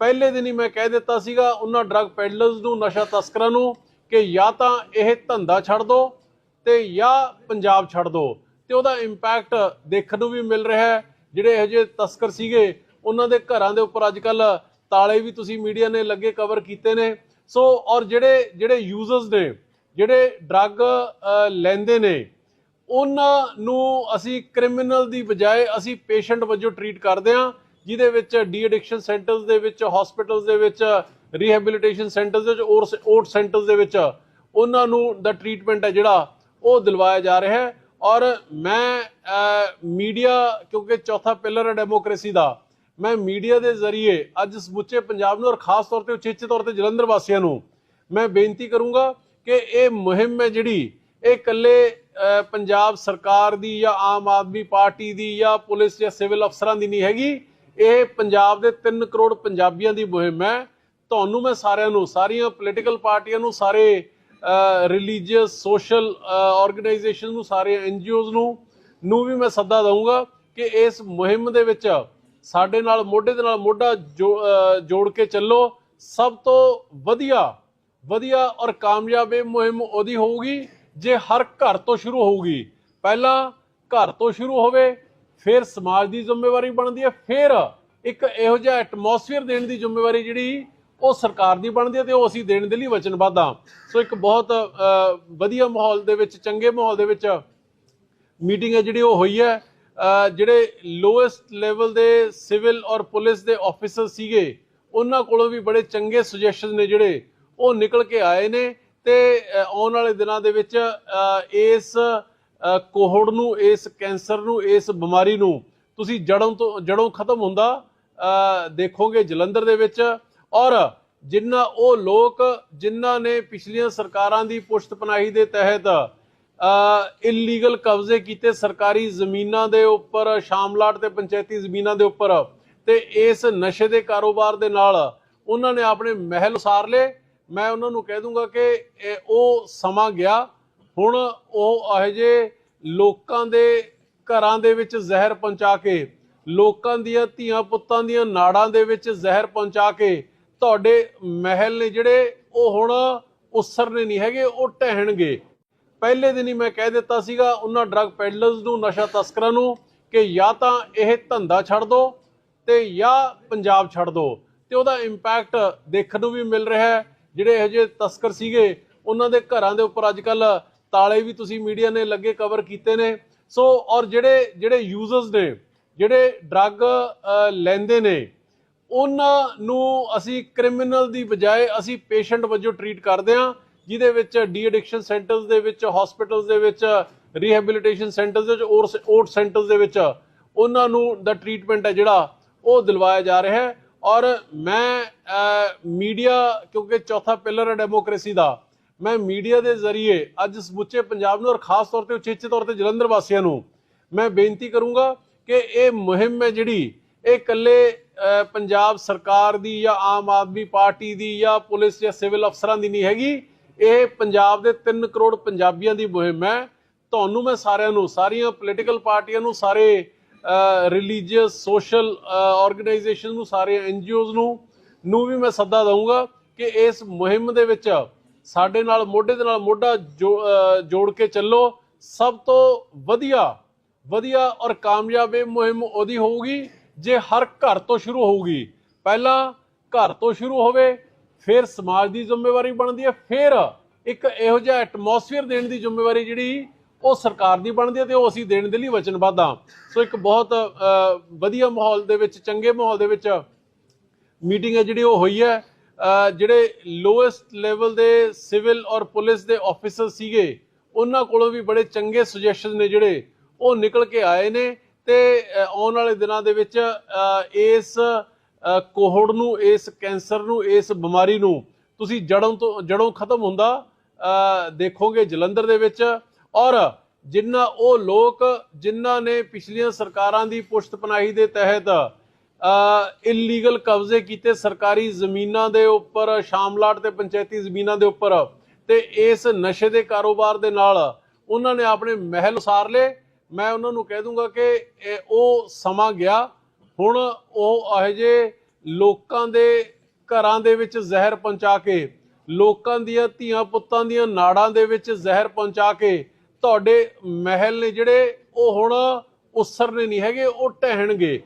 ਪਹਿਲੇ ਦਿਨ ਹੀ ਮੈਂ ਕਹਿ ਦਿੱਤਾ ਸੀਗਾ ਉਹਨਾਂ ਡਰੱਗ ਪੈਡਲਰਸ ਨੂੰ, ਨਸ਼ਾ ਤਸਕਰਾਂ ਨੂੰ ਕਿ ਜਾਂ ਤਾਂ ਇਹ ਧੰਦਾ ਛੱਡ ਦਿਓ ਤੇ ਜਾਂ ਪੰਜਾਬ ਛੱਡ ਦਿਓ ਤੇ ਉਹਦਾ ਇੰਪੈਕਟ ਦੇਖਣ ਨੂੰ ਵੀ ਮਿਲ ਰਿਹਾ ਹੈ। ਜਿਹੜੇ ਇਹੋ ਜਿਹੇ ਤਸਕਰ ਸੀਗੇ, ਉਹਨਾਂ ਦੇ ਘਰਾਂ ਦੇ ਉੱਪਰ ਅੱਜ ਕੱਲ ਤਾਲੇ ਵੀ ਤੁਸੀਂ ਮੀਡੀਆ ਨੇ ਲੱਗੇ ਕਵਰ ਕੀਤੇ ਨੇ। ਸੋ ਔਰ ਜਿਹੜੇ ਜਿਹੜੇ ਯੂਜ਼ਰਸ ਨੇ, ਜਿਹੜੇ ਡਰੱਗ ਲੈਂਦੇ ਨੇ, ਉਹਨਾਂ ਨੂੰ ਅਸੀਂ ਕ੍ਰਿਮੀਨਲ ਦੀ ਬਜਾਏ ਅਸੀਂ ਪੇਸ਼ੈਂਟ ਵਜੋਂ ਟਰੀਟ ਕਰਦੇ ਹਾਂ। ਜਿਹਦੇ ਵਿੱਚ ਡੀ ਐਡਿਕਸ਼ਨ ਸੈਂਟਰਸ ਦੇ ਵਿੱਚ ਹਸਪੀਟਲਸ ਦੇ ਵਿੱਚ ਰੀਹੈਬਿਲਿਟੇਸ਼ਨ ਸੈਂਟਰਸ ਦੇ ਵਿੱਚ ਓਟ ਸੈਂਟਰਸ ਦੇ ਵਿੱਚ ਉਹਨਾਂ ਨੂੰ ਦਾ ਟ੍ਰੀਟਮੈਂਟ ਹੈ ਜਿਹੜਾ ਉਹ ਦਿਲਵਾਇਆ ਜਾ ਰਿਹਾ ਹੈ। ਔਰ ਮੈਂ ਮੀਡੀਆ ਕਿਉਂਕਿ ਚੌਥਾ ਪਿਲਰ ਹੈ ਡੈਮੋਕ੍ਰੇਸੀ ਦਾ, ਮੈਂ ਮੀਡੀਆ ਦੇ ਜ਼ਰੀਏ ਅੱਜ ਸਮੁੱਚੇ ਪੰਜਾਬ ਨੂੰ ਔਰ ਖਾਸ ਤੌਰ ਤੇ ਉਚੇਚੇ ਤੌਰ ਤੇ ਜਲੰਧਰ ਵਾਸੀਆਂ ਨੂੰ ਮੈਂ ਬੇਨਤੀ ਕਰੂੰਗਾ ਕਿ ਇਹ ਮੁਹਿੰਮ ਹੈ ਜਿਹੜੀ, ਇਹ ਇਕੱਲੇ ਪੰਜਾਬ ਸਰਕਾਰ ਦੀ ਜਾਂ ਆਮ ਆਦਮੀ ਪਾਰਟੀ ਦੀ ਜਾਂ ਪੁਲਿਸ ਜਾਂ ਸਿਵਲ ਅਫਸਰਾਂ ਦੀ ਨਹੀਂ ਹੈਗੀ। ਇਹ ਪੰਜਾਬ ਦੇ 3 ਕਰੋੜ ਪੰਜਾਬੀਆਂ ਦੀ ਮੁਹਿੰਮ ਹੈ। ਤੁਹਾਨੂੰ ਮੈਂ ਸਾਰਿਆਂ ਨੂੰ, ਸਾਰੀਆਂ ਪੋਲੀਟੀਕਲ ਪਾਰਟੀਆਂ ਨੂੰ, ਸਾਰੇ ਰਿਲੀਜੀਅਸ ਸੋਸ਼ਲ ਆਰਗੇਨਾਈਜੇਸ਼ਨ ਨੂੰ, ਸਾਰੇ ਐਨਜੀਓਜ਼ ਨੂੰ ਨੂੰ ਵੀ ਮੈਂ ਸੱਦਾ ਦਊਂਗਾ ਕਿ ਇਸ ਮੁਹਿੰਮ ਦੇ ਵਿੱਚ ਸਾਡੇ ਨਾਲ, ਮੋਢੇ ਦੇ ਨਾਲ ਮੋਢਾ ਜੋ- ਜੋੜ ਕੇ ਚੱਲੋ। ਸਭ ਤੋਂ ਵਧੀਆ ਵਧੀਆ ਔਰ ਕਾਮਯਾਬ ਇਹ ਮੁਹਿੰਮ ਉਹਦੀ ਹੋਊਗੀ, ਜੇ ਹਰ ਘਰ ਤੋਂ ਸ਼ੁਰੂ ਹੋਊਗੀ। ਪਹਿਲਾਂ ਘਰ ਤੋਂ ਸ਼ੁਰੂ ਹੋਵੇ ਫਿਰ ਸਮਾਜ ਦੀ ਜ਼ਿੰਮੇਵਾਰੀ ਬਣਦੀ ਹੈ, ਫਿਰ ਇੱਕ ਇਹੋ ਜਿਹਾ ਐਟਮੋਸਫੀਅਰ ਦੇਣ ਦੀ ਜ਼ਿੰਮੇਵਾਰੀ ਜਿਹੜੀ ਉਹ ਸਰਕਾਰ ਦੀ ਬਣਦੀ ਹੈ ਤੇ ਉਹ ਅਸੀਂ ਦੇਣ ਦੇ ਲਈ ਵਚਨਬੱਧ ਹਾਂ। ਸੋ ਇੱਕ ਬਹੁਤ ਵਧੀਆ ਮਾਹੌਲ ਦੇ ਵਿੱਚ, ਚੰਗੇ ਮਾਹੌਲ ਦੇ ਵਿੱਚ ਮੀਟਿੰਗ ਹੈ ਜਿਹੜੀ ਉਹ ਹੋਈ ਹੈ। ਜਿਹੜੇ ਲੋਐਸਟ ਲੈਵਲ ਦੇ ਸਿਵਲ ਔਰ ਪੁਲਿਸ ਦੇ ਆਫੀਸਰ ਸੀਗੇ, ਉਹਨਾਂ ਕੋਲੋਂ ਵੀ ਬੜੇ ਚੰਗੇ ਸੁਜੈਸ਼ਨ ਨੇ ਜਿਹੜੇ, ਉਹ ਨਿਕਲ ਕੇ ਆਏ ਨੇ ਤੇ ਆਉਣ ਵਾਲੇ ਦਿਨਾਂ ਦੇ ਵਿੱਚ ਇਸ ਕੋਹੜ ਨੂੰ, ਇਸ ਕੈਂਸਰ ਨੂੰ, ਇਸ ਬਿਮਾਰੀ ਨੂੰ ਤੁਸੀਂ ਜੜੋਂ ਤੋਂ, ਜੜੋਂ ਖਤਮ ਹੁੰਦਾ ਦੇਖੋਗੇ ਜਲੰਧਰ ਦੇ ਵਿੱਚ। ਔਰ ਜਿਨ੍ਹਾਂ ਉਹ ਲੋਕ ਜਿਨ੍ਹਾਂ ਨੇ ਪਿਛਲੀਆਂ ਸਰਕਾਰਾਂ ਦੀ ਪੁਸ਼ਤਪਨਾਹੀ ਦੇ ਤਹਿਤ ਇਲੀਗਲ ਕਬਜ਼ੇ ਕੀਤੇ ਸਰਕਾਰੀ ਜ਼ਮੀਨਾਂ ਦੇ ਉੱਪਰ, ਸ਼ਾਮਲਾਟ ਤੇ ਪੰਚਾਇਤੀ ਜ਼ਮੀਨਾਂ ਦੇ ਉੱਪਰ ਤੇ ਇਸ ਨਸ਼ੇ ਦੇ ਕਾਰੋਬਾਰ ਦੇ ਨਾਲ ਉਹਨਾਂ ਨੇ ਆਪਣੇ ਮਹਿਲ ਉਸਾਰ ਲਏ। ਮੈਂ ਉਹਨਾਂ ਨੂੰ ਕਹਿ ਦੂੰਗਾ ਕਿ ਉਹ ਸਮਾਂ ਗਿਆ ਹੁਣ ਉਹ ਇਹੋ ਜਿਹੇ ਲੋਕਾਂ ਦੇ ਘਰਾਂ ਦੇ ਵਿੱਚ ਜ਼ਹਿਰ ਪਹੁੰਚਾ ਕੇ, ਲੋਕਾਂ ਦੀਆਂ ਧੀਆਂ ਪੁੱਤਾਂ ਦੀਆਂ ਨਾੜਾਂ ਦੇ ਵਿੱਚ ਜ਼ਹਿਰ ਪਹੁੰਚਾ ਕੇ ਤੁਹਾਡੇ ਮਹਿਲ ਨੇ ਜਿਹੜੇ ਉਹ ਹੁਣ ਉਸਰਨੇ ਨਹੀਂ ਹੈਗੇ, ਉਹ ਢਹਿਣਗੇ ਪਹਿਲੇ ਦਿਨ ਹੀ ਮੈਂ ਕਹਿ ਦਿੱਤਾ ਸੀਗਾ ਉਹਨਾਂ ਡਰੱਗ ਪੈਡਲਰਸ ਨੂੰ, ਨਸ਼ਾ ਤਸਕਰਾਂ ਨੂੰ ਕਿ ਜਾਂ ਤਾਂ ਇਹ ਧੰਦਾ ਛੱਡ ਦਿਓ ਤੇ ਜਾਂ ਪੰਜਾਬ ਛੱਡ ਦਿਓ ਤੇ ਉਹਦਾ ਇੰਪੈਕਟ ਦੇਖਣ ਨੂੰ ਵੀ ਮਿਲ ਰਿਹਾ ਹੈ। ਜਿਹੜੇ ਇਹੋ ਜਿਹੇ ਤਸਕਰ ਸੀਗੇ, ਉਹਨਾਂ ਦੇ ਘਰਾਂ ਦੇ ਉੱਪਰ ਅੱਜ ਕੱਲ੍ਹ ਤਾਲੇ ਵੀ ਤੁਸੀਂ ਮੀਡੀਆ ਨੇ ਲੱਗੇ ਕਵਰ ਕੀਤੇ ਨੇ। ਸੋ ਔਰ ਜਿਹੜੇ ਜਿਹੜੇ ਯੂਜ਼ਰਸ ਨੇ, ਜਿਹੜੇ ਡਰੱਗ ਲੈਂਦੇ ਨੇ, ਉਹਨਾਂ ਨੂੰ ਅਸੀਂ ਕ੍ਰਿਮੀਨਲ ਦੀ ਬਜਾਏ ਅਸੀਂ ਪੇਸ਼ੈਂਟ ਵਜੋਂ ਟਰੀਟ ਕਰਦੇ ਹਾਂ, ਜਿਹਦੇ ਵਿੱਚ ਡੀ ਐਡਿਕਸ਼ਨ ਸੈਂਟਰਸ ਦੇ ਵਿੱਚ ਹਸਪੀਟਲਸ ਦੇ ਵਿੱਚ ਰੀਹੈਬਿਲਿਟੇਸ਼ਨ ਸੈਂਟਰਸ ਦੇ ਵਿੱਚ ਓਟ ਸੈਂਟਰਸ ਦੇ ਵਿੱਚ ਉਹਨਾਂ ਨੂੰ ਦਾ ਟ੍ਰੀਟਮੈਂਟ ਹੈ ਜਿਹੜਾ ਉਹ ਦਿਲਵਾਇਆ ਜਾ ਰਿਹਾ ਹੈ। ਔਰ ਮੈਂ ਮੀਡੀਆ ਕਿਉਂਕਿ ਚੌਥਾ ਪਿਲਰ ਹੈ ਡੈਮੋਕ੍ਰੇਸੀ ਦਾ ਮੈਂ ਮੀਡੀਆ ਦੇ ਜ਼ਰੀਏ ਅੱਜ ਸਮੁੱਚੇ ਪੰਜਾਬ ਨੂੰ ਔਰ ਖਾਸ ਤੌਰ ਤੇ ਉਚੇਚੇ ਤੌਰ ਤੇ ਜਲੰਧਰ ਵਾਸੀਆਂ ਨੂੰ ਮੈਂ ਬੇਨਤੀ ਕਰੂੰਗਾ ਕਿ ਇਹ ਮੁਹਿੰਮ ਹੈ ਜਿਹੜੀ ਇਹ ਇਕੱਲੇ ਪੰਜਾਬ ਸਰਕਾਰ ਦੀ ਜਾਂ ਆਮ ਆਦਮੀ ਪਾਰਟੀ ਦੀ ਜਾਂ ਪੁਲਿਸ ਜਾਂ ਸਿਵਲ ਅਫਸਰਾਂ ਦੀ ਨਹੀਂ ਹੈਗੀ। ਇਹ ਪੰਜਾਬ ਦੇ 3 ਕਰੋੜ ਪੰਜਾਬੀਆਂ ਦੀ ਮੁਹਿੰਮ ਹੈ। ਤੁਹਾਨੂੰ ਮੈਂ ਸਾਰਿਆਂ ਨੂੰ, ਸਾਰੀਆਂ ਪੋਲੀਟੀਕਲ ਪਾਰਟੀਆਂ ਨੂੰ, ਸਾਰੇ ਰਿਲੀਜੀਅਸ ਸੋਸ਼ਲ ਆਰਗੇਨਾਈਜੇਸ਼ਨ ਨੂੰ, ਸਾਰੇ ਐਨਜੀਓਜ਼ ਨੂੰ ਨੂੰ ਵੀ ਮੈਂ ਸੱਦਾ ਦਊਂਗਾ ਕਿ ਇਸ ਮੁਹਿੰਮ ਦੇ ਵਿੱਚ ਸਾਡੇ ਨਾਲ ਮੋਢੇ ਦੇ ਨਾਲ ਮੋਢਾ ਜੋ- ਜੋੜ ਕੇ ਚੱਲੋ। ਸਭ ਤੋਂ ਵਧੀਆ ਵਧੀਆ ਔਰ ਕਾਮਯਾਬ ਇਹ ਮੁਹਿੰਮ ਉਹਦੀ ਹੋਊਗੀ ਜੇ ਹਰ ਘਰ ਤੋਂ ਸ਼ੁਰੂ ਹੋਊਗੀ। ਪਹਿਲਾਂ ਘਰ ਤੋਂ ਸ਼ੁਰੂ ਹੋਵੇ ਫਿਰ ਸਮਾਜ ਦੀ ਜ਼ਿੰਮੇਵਾਰੀ ਬਣਦੀ ਹੈ ਫਿਰ ਇੱਕ ਇਹੋ ਜਿਹਾ ਐਟਮੋਸਫੀਅਰ ਦੇਣ ਦੀ ਜ਼ਿੰਮੇਵਾਰੀ ਜਿਹੜੀ ਉਹ ਸਰਕਾਰ ਦੀ ਬਣਦੀ ਹੈ ਤੇ ਉਹ ਅਸੀਂ ਦੇਣ ਦੇ ਲਈ ਵਚਨਬੱਧ ਹਾਂ। ਸੋ ਇੱਕ ਬਹੁਤ ਅਹ, ਵਧੀਆ ਮਾਹੌਲ ਦੇ ਵਿੱਚ ਚੰਗੇ ਮਾਹੌਲ ਦੇ ਵਿੱਚ ਮੀਟਿੰਗ ਹੈ ਜਿਹੜੀ ਉਹ ਹੋਈ ਹੈ। ਜਿਹੜੇ ਲੋਐਸਟ ਲੈਵਲ ਦੇ ਸਿਵਲ ਔਰ ਪੁਲਿਸ ਦੇ ਆਫੀਸਰ ਸੀਗੇ, ਉਹਨਾਂ ਕੋਲੋਂ ਵੀ ਬੜੇ ਚੰਗੇ ਸੁਜੈਸ਼ਨ ਨੇ ਜਿਹੜੇ, ਉਹ ਨਿਕਲ ਕੇ ਆਏ ਨੇ ਤੇ ਆਉਣ ਵਾਲੇ ਦਿਨਾਂ ਦੇ ਵਿੱਚ ਇਸ ਕੋਹੜ ਨੂੰ, ਇਸ ਕੈਂਸਰ ਨੂੰ, ਇਸ ਬਿਮਾਰੀ ਨੂੰ ਤੁਸੀਂ ਜੜੋਂ ਤੋਂ, ਜੜੋਂ ਖਤਮ ਹੁੰਦਾ ਦੇਖੋਗੇ ਜਲੰਧਰ ਦੇ ਵਿੱਚ ਔਰ ਜਿਨ੍ਹਾਂ ਉਹ ਲੋਕ ਜਿਨ੍ਹਾਂ ਨੇ ਪਿਛਲੀਆਂ ਸਰਕਾਰਾਂ ਦੀ ਪੁਸ਼ਤ ਪਨਾਹੀ ਦੇ ਤਹਿਤ ਇਲੀਗਲ ਕਬਜ਼ੇ ਕੀਤੇ ਸਰਕਾਰੀ ਜ਼ਮੀਨਾਂ ਦੇ ਉੱਪਰ, ਸ਼ਾਮਲਾਟ ਤੇ ਪੰਚਾਇਤੀ ਜ਼ਮੀਨਾਂ ਦੇ ਉੱਪਰ ਤੇ ਇਸ ਨਸ਼ੇ ਦੇ ਕਾਰੋਬਾਰ ਦੇ ਨਾਲ ਉਹਨਾਂ ਨੇ ਆਪਣੇ ਮਹਿਲ ਉਸਾਰ ਲਏ। ਮੈਂ ਉਹਨਾਂ ਨੂੰ ਕਹਿ ਦੂੰਗਾ ਕਿ ਉਹ ਸਮਾਂ ਗਿਆ। ਹੁਣ ਉਹ ਇਹੋ ਜਿਹੇ ਲੋਕਾਂ ਦੇ ਘਰਾਂ ਦੇ ਵਿੱਚ ਜ਼ਹਿਰ ਪਹੁੰਚਾ ਕੇ, ਲੋਕਾਂ ਦੀਆਂ ਧੀਆਂ ਪੁੱਤਾਂ ਦੀਆਂ ਨਾੜਾਂ ਦੇ ਵਿੱਚ ਜ਼ਹਿਰ ਪਹੁੰਚਾ ਕੇ ਤੁਹਾਡੇ ਮਹਿਲ ਨੇ ਜਿਹੜੇ ਉਹ ਹੁਣ ਉਸਰਨੇ ਨਹੀਂ ਹੈਗੇ, ਉਹ ਢਹਿਣਗੇ